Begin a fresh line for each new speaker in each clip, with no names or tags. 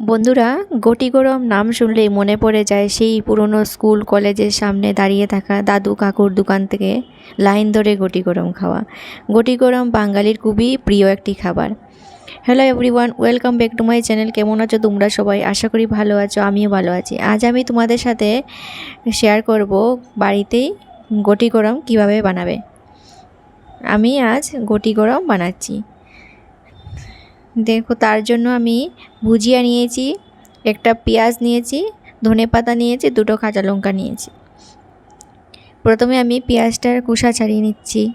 বন্ধুরা গটি গরম নাম শুনলেই মনে পড়ে যায় সেই পুরনো স্কুল কলেজের সামনে দাঁড়িয়ে থাকা দাদু কাকুর দোকান থেকে লাইন ধরে গটি গরম খাওয়া। গটি গরম বাঙালির খুবই প্রিয় একটি খাবার। Hello everyone welcome back to my channel কেমন আছো তোমরা সবাই? আশা করি ভালো আছো, আমিও ভালো আছি। আজ আমি তোমাদের সাথে শেয়ার করব বাড়িতেই গটি গরম কীভাবে বানাবে। আমি আজ গটি গরম বানাচ্ছি। দেখো, তার জন্য আমি ভুজিয়া নিয়েছি, একটা পেঁয়াজ নিয়েছি, ধনে পাতা নিয়েছি, দুটো কাঁচা লঙ্কা নিয়েছি। প্রথমে আমি পেঁয়াজটার কুসা ছাড়িয়ে নিচ্ছি।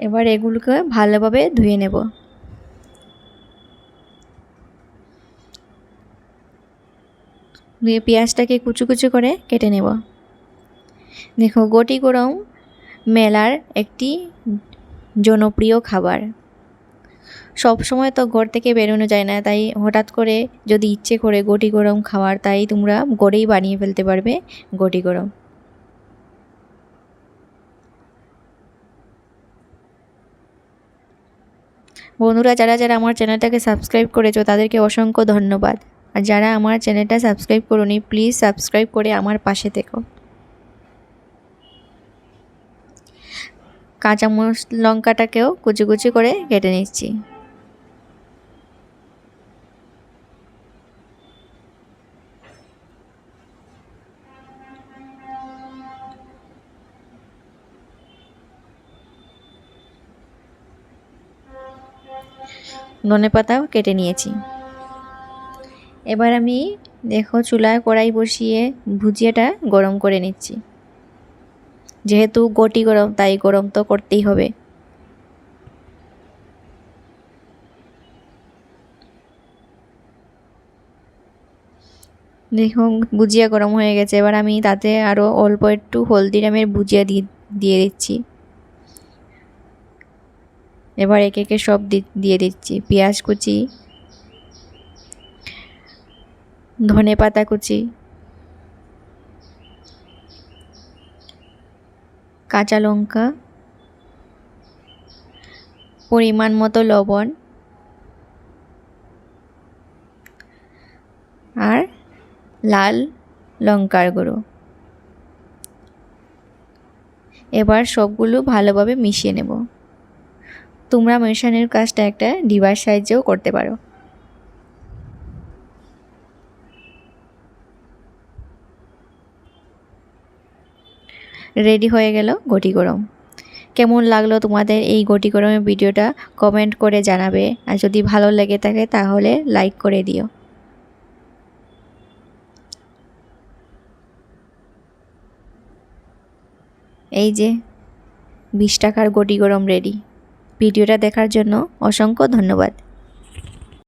এবার এগুলোকে ভালোভাবে ধুয়ে নেব। দিয়ে পেঁয়াজটাকে কুচু কুচু করে কেটে নেব। দেখো, গটি গরম মেলার একটি জনপ্রিয় খাবার। সব সময় তো ঘর থেকে বেরোনো যায় না, তাই হঠাৎ করে যদি ইচ্ছে করে গটি গরম খাওয়ার তাই তোমরা গড়েই বানিয়ে ফেলতে পারবে গটি গরম। বন্ধুরা, যারা যারা আমার চ্যানেলটাকে সাবস্ক্রাইব করেছ, তাদেরকে অসংখ্য ধন্যবাদ। আর যারা আমার চ্যানেলটা সাবস্ক্রাইব করোনি, প্লিজ সাবস্ক্রাইব করে আমার পাশে থেকো। কাঁচা লঙ্কাটাকেও কুচি কুচি করে কেটে নিচ্ছি। ধনে পাতাও কেটে নিয়েছি। এবার আমি দেখো চুলায় কড়াই বসিয়ে ভুজিয়াটা গরম করে নিচ্ছি। যেহেতু গটি গরম, তাই গরম তো করতেই হবে। দেখো ভুজিয়া গরম হয়ে গেছে, এবার আমি তাতে আরও অল্প একটু হলদিরামের ভুজিয়া দিয়ে দিচ্ছি। এবার একে একে সব দিয়ে দিচ্ছি। পেঁয়াজ কুচি ধনে পাতা কুচি, কাঁচা লঙ্কা, পরিমাণ মতো লবণ আর লাল লঙ্কার গুঁড়ো। এবার সবগুলো ভালোভাবে মিশিয়ে নেব। তোমরা মেশানোর কাজটা একটা ডিবার সাহায্যেও করতে পারো। রেডি হয়ে গেল গটি গরম। কেমন লাগল তোমাদের এই গটি গরমের ভিডিওটা কমেন্ট করে জানাবে। আর যদি ভালো লেগে থাকে তাহলে লাইক করে দিও। এই যে বিশ টাকার গটি গরম রেডি। ভিডিওটা দেখার জন্য অসংখ্য ধন্যবাদ।